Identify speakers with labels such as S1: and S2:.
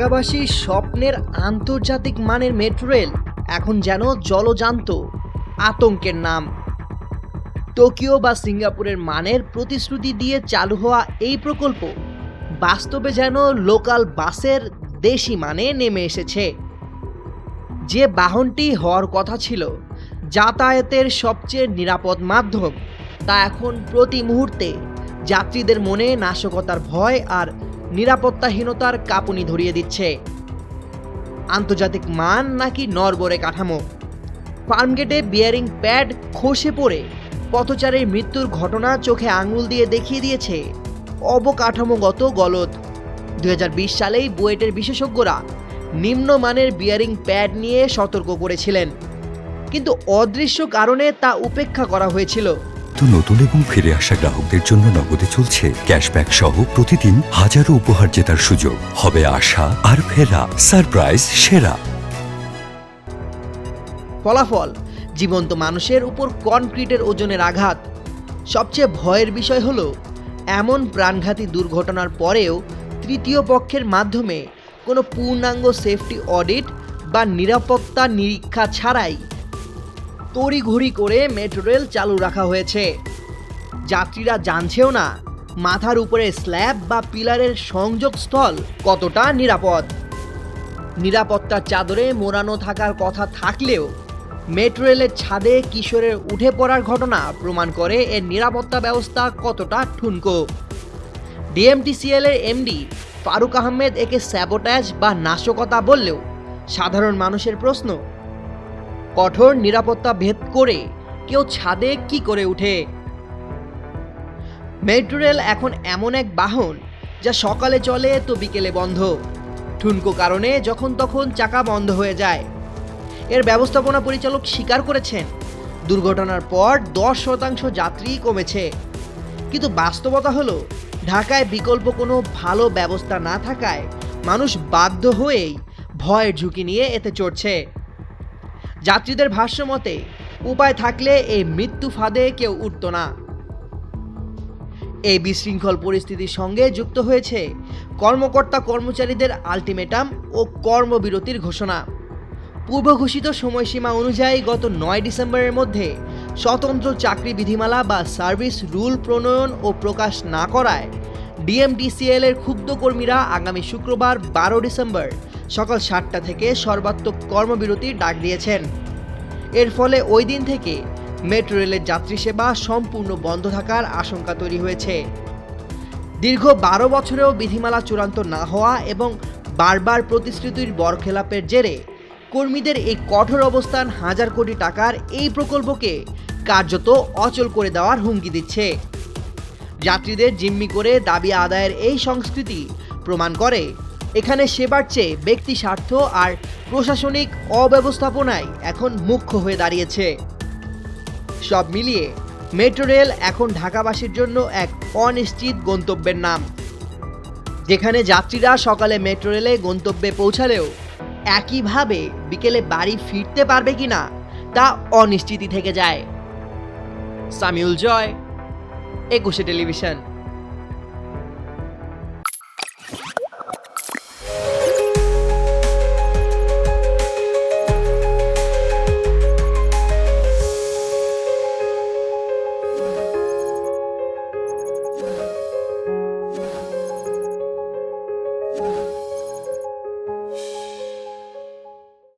S1: ঢাকাবাসীর স্বপ্নের আন্তর্জাতিক মানের মেট্রো রেল এখন যেন জলজান্ত, আতঙ্কের নাম। টোকিও বা সিঙ্গাপুরের মানের প্রতিশ্রুতি দিয়ে চালু হওয়া এই প্রকল্প বাস্তবে যেন লোকাল বাসের দেশি মানে নেমে এসেছে। যে বাহনটি হওয়ার কথা ছিল, যাতায়াতের সবচেয়ে নিরাপদ মাধ্যম, তা এখন প্রতি মুহূর্তে যাত্রীদের মনে নাশকতার ভয় আর নিরাপত্তাহীনতার কাঁপুনি ধরিয়ে দিচ্ছে। আন্তর্জাতিক মান নাকি নরবরে কাঠামো? ফার্মগেটে বিয়ারিং প্যাড খসে পড়ে, পথচারীর মৃত্যুর ঘটনা চোখে আঙুল দিয়ে দেখিয়ে দিয়েছে অবকাঠামোগত গলদ। দুই সালেই বুয়েটের বিশেষজ্ঞরা নিম্নমানের বিয়ারিং প্যাড নিয়ে সতর্ক করেছিলেন। কিন্তু অদৃশ্য কারণে তা উপেক্ষা করা হয়েছিল।
S2: তো নতুন এবং ফিরে আসা গ্রাহকদের জন্য নগদে চলছে ক্যাশব্যাক সহ প্রতিদিন হাজারো উপহার জেতার সুযোগ। হবে আশা আর ফেরা। সারপ্রাইজ, সেরা।
S1: ফলাফল, জীবন্ত মানুষের উপর কনক্রিটের ওজনের আঘাত। সবচেয়ে ভয়ের বিষয় হলো, এমন প্রাণঘাতী দুর্ঘটনার পরেও তৃতীয় পক্ষের মাধ্যমে কোনো পূর্ণাঙ্গ সেফটি অডিট বা নিরাপত্তা নিরীক্ষা ছাড়াই তড়িঘড়ি করে মেট্রো রেল চালু রাখা হয়েছে। যাত্রীরা জানছেও না মাথার উপরে স্ল্যাব বা পিলারের সংযোগস্থল কতটা নিরাপদ। নিরাপত্তার চাদরে মোড়ানো থাকার কথা থাকলেও মেট্রো রেলের ছাদে কিশোরের উঠে পড়ার ঘটনা প্রমাণ করে এর নিরাপত্তা ব্যবস্থা কতটা ঠুনকো। ডিএমটিসিএল এর এমডি ফারুক আহমেদ একে স্যাবোটাজ বা নাশকতা বললেও সাধারণ মানুষের প্রশ্ন কঠোর নিরাপত্তা ভেদ করে কেউ ছাদে কি করে উঠে? মেট্রো রেল এখন এমন এক বাহন যা সকালে চলে তো বিকেলে বন্ধ। ঠুনকো কারণে যখন তখন চাকা বন্ধ হয়ে যায়। এর ব্যবস্থাপনা পরিচালক স্বীকার করেছেন, দুর্ঘটনার পর দশ শতাংশ যাত্রী কমেছে। কিন্তু বাস্তবতা হলো, ঢাকায় বিকল্প কোনো ভালো ব্যবস্থা না থাকায় মানুষ বাধ্য হয়েই ভয়ের ঝুঁকি নিয়ে এতে চড়ছে। যাত্রীদের ভাষ্য মতে, উপায় থাকলে এই মৃত্যু ফাঁদে কেউ উঠত না। এই বিশৃঙ্খল পরিস্থিতির সঙ্গে যুক্ত হয়েছে কর্মকর্তা কর্মচারীদের আলটিমেটাম ও কর্মবিরতির ঘোষণা। পূর্ব ঘোষিত সময়সীমা অনুযায়ী গত নয় ডিসেম্বরের মধ্যে স্বতন্ত্র চাকরি বিধিমালা বা সার্ভিস রুল প্রণয়ন ও প্রকাশ না করায় ডিএমডিসিএল এর ক্ষুব্ধ কর্মীরা আগামী শুক্রবার বারো ডিসেম্বর সকাল সাতটা থেকে সর্বাত্মক কর্মবিরতির ডাক দিয়েছেন। এর ফলে ওই দিন থেকে মেট্রো রেলের যাত্রী সেবা সম্পূর্ণ বন্ধ থাকার আশঙ্কা তৈরি হয়েছে। দীর্ঘ বারো বছরেও বিধিমালা চূড়ান্ত না হওয়া এবং বারবার প্রতিশ্রুতির বরখেলাপের জেরে কর্মীদের এই কঠোর অবস্থান হাজার কোটি টাকার এই প্রকল্পকে কার্যত অচল করে দেওয়ার হুমকি দিচ্ছে। যাত্রীদের জিম্মি করে দাবি আদায়ের এই সংস্কৃতি প্রমাণ করে এখানে সেবার চেয়ে ব্যক্তি স্বার্থ আর প্রশাসনিক অব্যবস্থাপনায় এখন মুখ্য হয়ে দাঁড়িয়েছে। সব মিলিয়ে মেট্রো রেল এখন ঢাকাবাসীর জন্য এক অনিশ্চিত গন্তব্যের নাম। যেখানে যাত্রীরা সকালে মেট্রো রেলে গন্তব্যে পৌঁছালেও একইভাবে বিকেলে বাড়ি ফিরতে পারবে কিনা তা অনিশ্চিতই থেকে যায়। সামিউল জয়, একুশে টেলিভিশন।